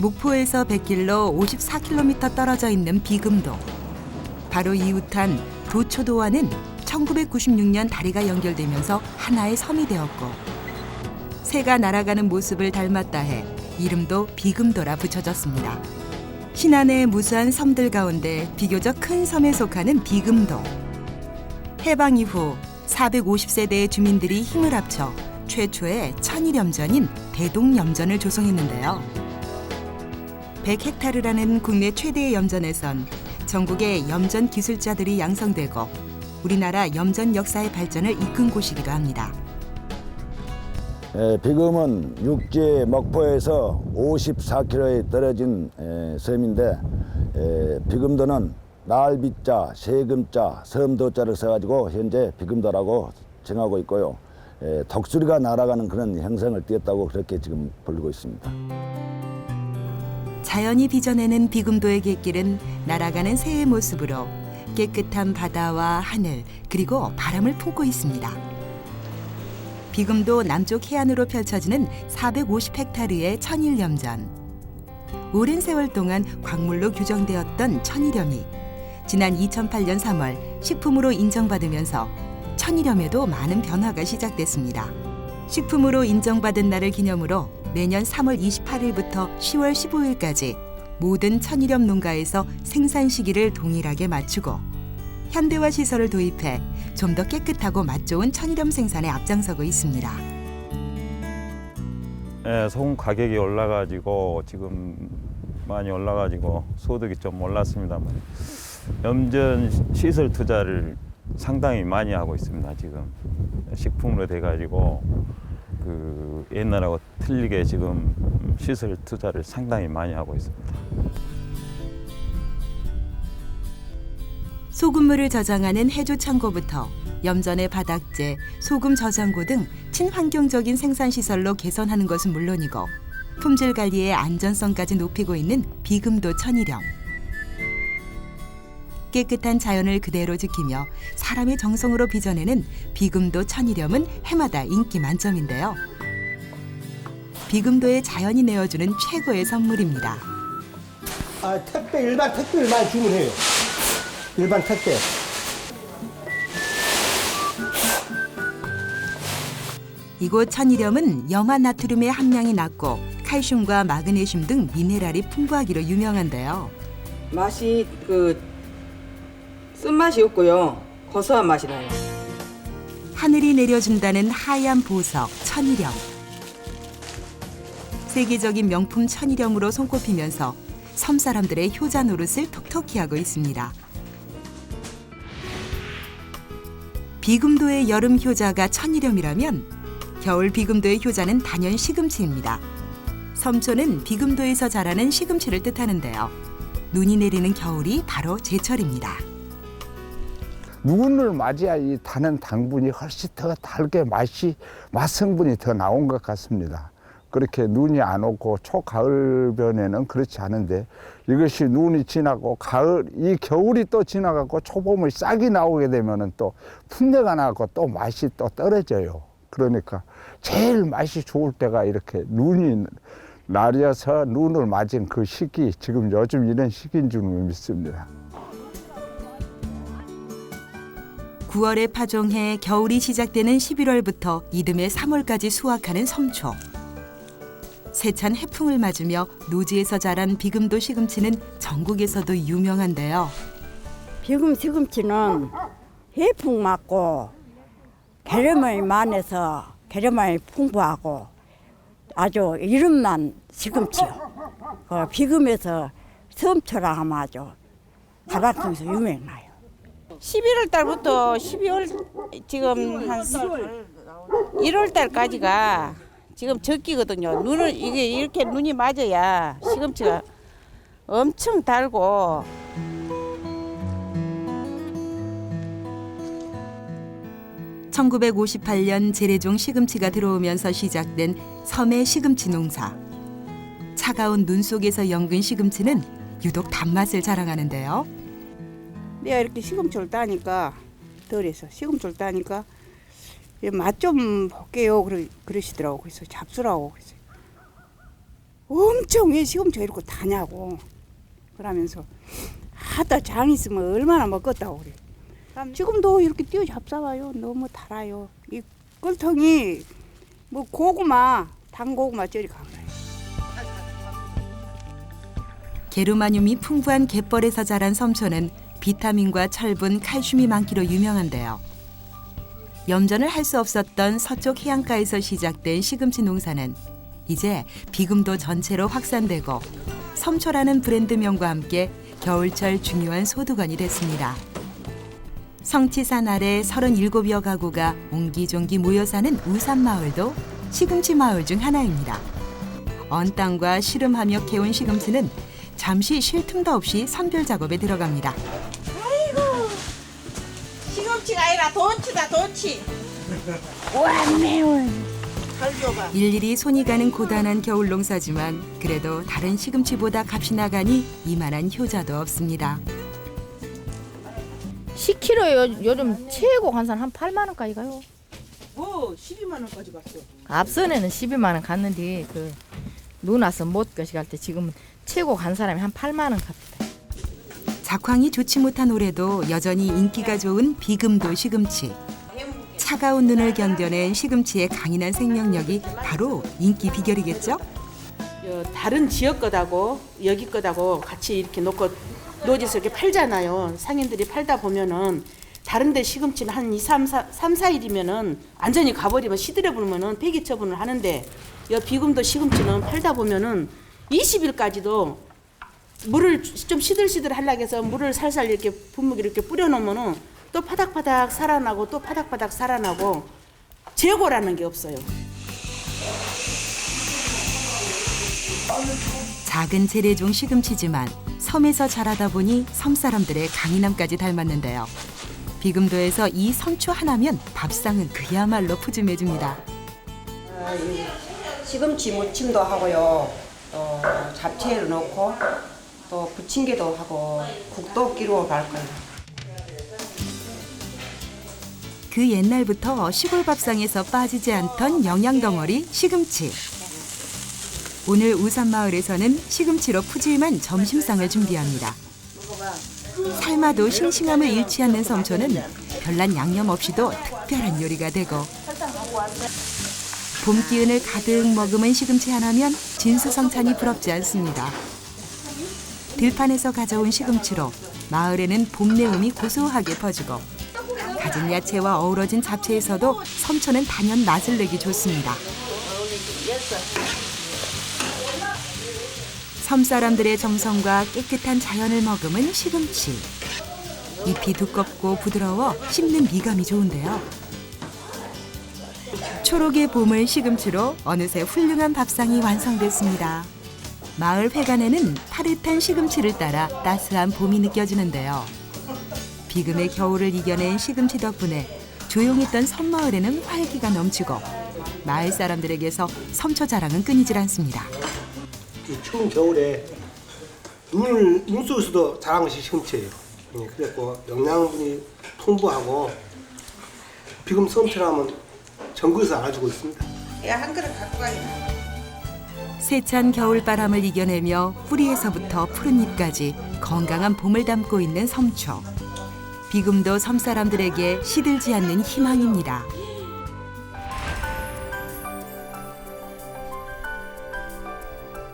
목포에서 100길로 54km 떨어져 있는 비금도. 바로 이웃한 도초도와는 1996년 다리가 연결되면서 하나의 섬이 되었고 새가 날아가는 모습을 닮았다 해 이름도 비금도라 붙여졌습니다. 신안의 무수한 섬들 가운데 비교적 큰 섬에 속하는 비금도. 해방 이후 450세대의 주민들이 힘을 합쳐 최초의 천일염전인 대동염전을 조성했는데요. 100헥타르라는 국내 최대의 염전에선 전국의 염전 기술자들이 양성되고 우리나라 염전 역사의 발전을 이끈 곳이기도 합니다. 에, 비금은 육지 목포에서 54km에 떨어진 에, 섬인데 에, 비금도는 나을비자, 세금자, 섬도자를 써가지고 현재 비금도라고 정하고 있고요. 에, 독수리가 날아가는 그런 형상을 띄었다고 그렇게 지금 불리고 있습니다. 자연이 빚어내는 비금도의 갯길은 날아가는 새의 모습으로 깨끗한 바다와 하늘 그리고 바람을 품고 있습니다. 비금도 남쪽 해안으로 펼쳐지는 450헥타르의 천일염전. 오랜 세월 동안 광물로 규정되었던 천일염이 지난 2008년 3월 식품으로 인정받으면서 천일염에도 많은 변화가 시작됐습니다. 식품으로 인정받은 날을 기념으로 매년 3월 28일부터 10월 15일까지 모든 천일염 농가에서 생산 시기를 동일하게 맞추고 현대화 시설을 도입해 좀 더 깨끗하고 맛 좋은 천일염 생산에 앞장서고 있습니다. 예, 소금 가격이 올라가지고 지금 많이 올라가지고 소득이 좀 올랐습니다만 염전 시설 투자를 상당히 많이 하고 있습니다. 지금 식품으로 돼가지고 그 옛날하고 틀리게 지금 시설 투자를 상당히 많이 하고 있습니다. 소금물을 저장하는 해조 창고부터 염전의 바닥재, 소금 저장고 등 친환경적인 생산 시설로 개선하는 것은 물론이고 품질 관리의 안전성까지 높이고 있는 비금도 천일염. 깨끗한 자연을 그대로 지키며 사람의 정성으로 빚어내는 비금도 천일염은 해마다 인기 만점인데요. 비금도의 자연이 내어주는 최고의 선물입니다. 아, 택배 일반 택배를 많이 주문해요. 일반 택배. 이곳 천일염은 염화 나트륨의 함량이 낮고 칼슘과 마그네슘 등 미네랄이 풍부하기로 유명한데요. 맛이 그 쓴맛이 없고요. 고소한 맛이 나요. 하늘이 내려준다는 하얀 보석 천일염. 세계적인 명품 천일염으로 손꼽히면서 섬 사람들의 효자 노릇을 톡톡히 하고 있습니다. 비금도의 여름 효자가 천일염이라면 겨울 비금도의 효자는 단연 시금치입니다. 섬초는 비금도에서 자라는 시금치를 뜻하는데요. 눈이 내리는 겨울이 바로 제철입니다. 눈을 맞이야 이 다는 당분이 훨씬 더 달게 맛이 맛 성분이 더 나온 것 같습니다. 그렇게 눈이 안 오고 초가을변에는 그렇지 않은데 이것이 눈이 지나고 가을 이 겨울이 또 지나가고 초봄의 싹이 나오게 되면은 또 풋내가 나고 또 맛이 또 떨어져요. 그러니까 제일 맛이 좋을 때가 이렇게 눈이 날려서 눈을 맞은 그 시기 지금 요즘 이런 시기인 줄 믿습니다. 9월에 파종해 겨울이 시작되는 11월부터 이듬해 3월까지 수확하는 섬초. 세찬 해풍을 맞으며 노지에서 자란 비금도 시금치는 전국에서도 유명한데요. 비금 시금치는 해풍 맞고 게름이 많아서 게름이 풍부하고 아주 이름난 시금치요. 그 비금에서 섬초라 하면 아주 다발통에서 유명해요. 11월 달부터 12월 지금 한 1월 달까지가 지금 적기거든요. 눈을 이게 이렇게 눈이 맞아야 시금치가 엄청 달고 1958년 재래종 시금치가 들어오면서 시작된 섬의 시금치 농사. 차가운 눈 속에서 연근 시금치는 유독 단맛을 자랑하는데요. 내가 이렇게 시금치를 따니까 덜해서 시금치를 따니까 맛 좀 볼게요. 그러, 그러시더라고. 그래서 잡수라고 그랬어요. 엄청 왜 시금치 이렇게 다냐고 그러면서 하다 장 있으면 얼마나 먹겠다고 그래. 지금도 이렇게 뛰어 잡사와요. 너무 달아요. 이 꿀통이 뭐 고구마, 단고구마 저리 간 거예요. 게르마늄이 풍부한 갯벌에서 자란 섬초는 비타민과 철분, 칼슘이 많기로 유명한데요. 염전을 할 수 없었던 서쪽 해안가에서 시작된 시금치 농사는 이제 비금도 전체로 확산되고 섬초라는 브랜드명과 함께 겨울철 중요한 소두건이 됐습니다. 성치산 아래 37여 가구가 옹기종기 모여 사는 우산마을도 시금치 마을 중 하나입니다. 언 땅과 씨름하며 캐온 시금치는 잠시 쉴 틈도 없이 선별 작업에 들어갑니다. 시금치가 아니라 돈치다 돈치 일일이 손이 가는 고단한 겨울 농사지만 그래도 다른 시금치보다 값이 나가니 이만한 효자도 없습니다. 10kg에 요즘 최고 환산 한 8만 원까지 가요. 뭐 12만 원까지 갔어. 앞선에는 12만 원 갔는데 그 누나서 못 것이 갈때 지금은 최고 간 사람이 한 8만 원 갑니다. 작황이 좋지 못한 올해도 여전히 인기가 좋은 비금도 시금치. 차가운 눈을 견뎌낸 시금치의 강인한 생명력이 바로 인기 비결이겠죠? 어, 다른 지역 것하고 여기 것하고 같이 이렇게 놓고 노지에서 이렇게 팔잖아요. 상인들이 팔다 보면은 다른 데 시금치는 한 2, 3, 4, 3, 4일이면은 완전히 가버리면 시들어 불면은 폐기 처분을 하는데 여 비금도 시금치는 팔다 보면은 20일까지도 물을 좀 시들시들 하려고 해서 물을 살살 이렇게 분무기 이렇게 뿌려 놓으면은 또 파닥파닥 살아나고 또 파닥파닥 살아나고 재고라는 게 없어요. 작은 재래종 시금치지만 섬에서 자라다 보니 섬 사람들의 강인함까지 닮았는데요. 비금도에서 이 섬초 하나면 밥상은 그야말로 푸짐해집니다. 시금치 무침도 하고요. 또 잡채를 넣고 또 부침개도 하고 국도 끼로 갈 거예요. 그 옛날부터 시골 밥상에서 빠지지 않던 영양 덩어리 시금치. 오늘 우산 마을에서는 시금치로 푸짐한 점심상을 준비합니다. 삶아도 싱싱함을 잃지 않는 섬초는 별난 양념 없이도 특별한 요리가 되고 봄 기운을 가득 머금은 시금치 하나면 진수성찬이 부럽지 않습니다. 들판에서 가져온 시금치로 마을에는 봄 내음이 고소하게 퍼지고 가진 야채와 어우러진 잡채에서도 섬초는 단연 맛을 내기 좋습니다. 섬 사람들의 정성과 깨끗한 자연을 머금은 시금치. 잎이 두껍고 부드러워 씹는 미감이 좋은데요. 초록의 봄을 시금치로 어느새 훌륭한 밥상이 완성됐습니다. 마을 회관에는 파릇한 시금치를 따라 따스한 봄이 느껴지는데요. 비금의 겨울을 이겨낸 시금치 덕분에 조용했던 섬마을에는 활기가 넘치고 마을 사람들에게서 섬초 자랑은 끊이질 않습니다. 이 추운 겨울에 눈, 눈 속에서도 자란 것이 시금치예요. 예, 그래갖고 영양분이 풍부하고 비금 섬처럼은 전국에서 알아주고 있습니다. 야 한 그릇 갖고 가야 세찬 겨울바람을 이겨내며 뿌리에서부터 푸른 잎까지 건강한 봄을 담고 있는 섬초. 비금도 섬 사람들에게 시들지 않는 희망입니다.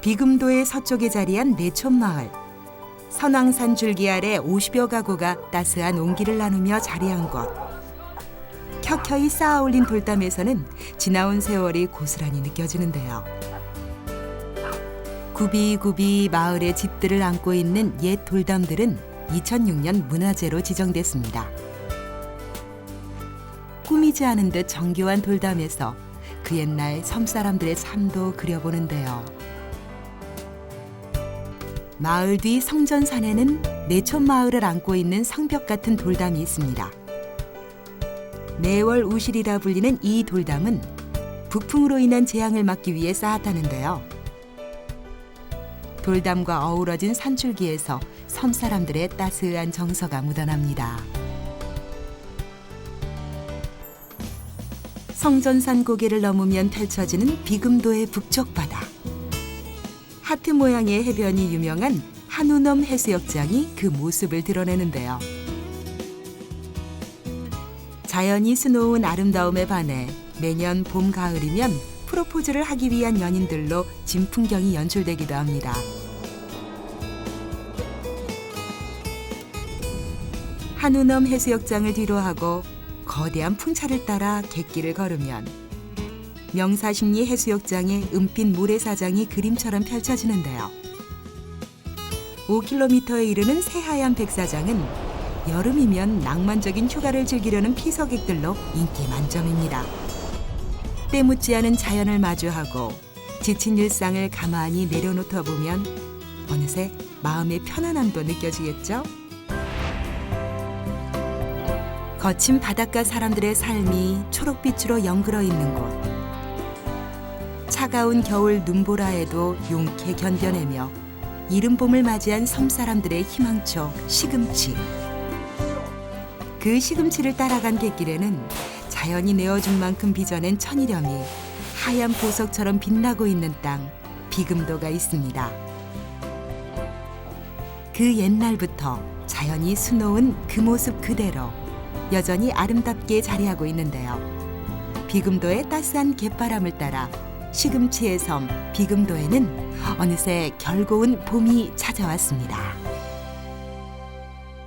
비금도의 서쪽에 자리한 내촌마을. 선왕산 줄기 아래 50여 가구가 따스한 온기를 나누며 자리한 곳. 켜켜이 쌓아 올린 돌담에서는 지나온 세월이 고스란히 느껴지는데요. 구비구비 마을의 집들을 안고 있는 옛 돌담들은 2006년 문화재로 지정됐습니다. 꾸미지 않은 듯 정교한 돌담에서 그 옛날 섬 사람들의 삶도 그려보는데요. 마을 뒤 성전산에는 내촌 마을을 안고 있는 성벽 같은 돌담이 있습니다. 내월 우실이라 불리는 이 돌담은 북풍으로 인한 재앙을 막기 위해 쌓았다는데요. 돌담과 어우러진 산줄기에서 섬 사람들의 따스한 정서가 묻어납니다. 성전산 고개를 넘으면 펼쳐지는 비금도의 북쪽 바다. 하트 모양의 해변이 유명한 한우넘 해수욕장이 그 모습을 드러내는데요. 자연이 수놓은 아름다움에 반해 매년 봄 가을이면 프로포즈를 하기 위한 연인들로 진풍경이 연출되기도 합니다. 한우넘 해수욕장을 뒤로하고 거대한 풍차를 따라 갯길을 걸으면 명사십리 해수욕장의 은빛 모래사장이 그림처럼 펼쳐지는데요. 5km에 이르는 새하얀 백사장은 여름이면 낭만적인 휴가를 즐기려는 피서객들로 인기 만점입니다. 때묻지 않은 자연을 마주하고 지친 일상을 가만히 내려놓다 보면 어느새 마음의 편안함도 느껴지겠죠? 거친 바닷가 사람들의 삶이 초록빛으로 연그러 있는 곳. 차가운 겨울 눈보라에도 용케 견뎌내며 이른 봄을 맞이한 섬 사람들의 희망초 시금치. 그 시금치를 따라간 갯길에는 자연이 내어준 만큼 빚어낸 천일염이 하얀 보석처럼 빛나고 있는 땅 비금도가 있습니다. 그 옛날부터 자연이 수놓은 그 모습 그대로 여전히 아름답게 자리하고 있는데요. 비금도의 따스한 갯바람을 따라 시금치의 섬 비금도에는 어느새 결고운 봄이 찾아왔습니다.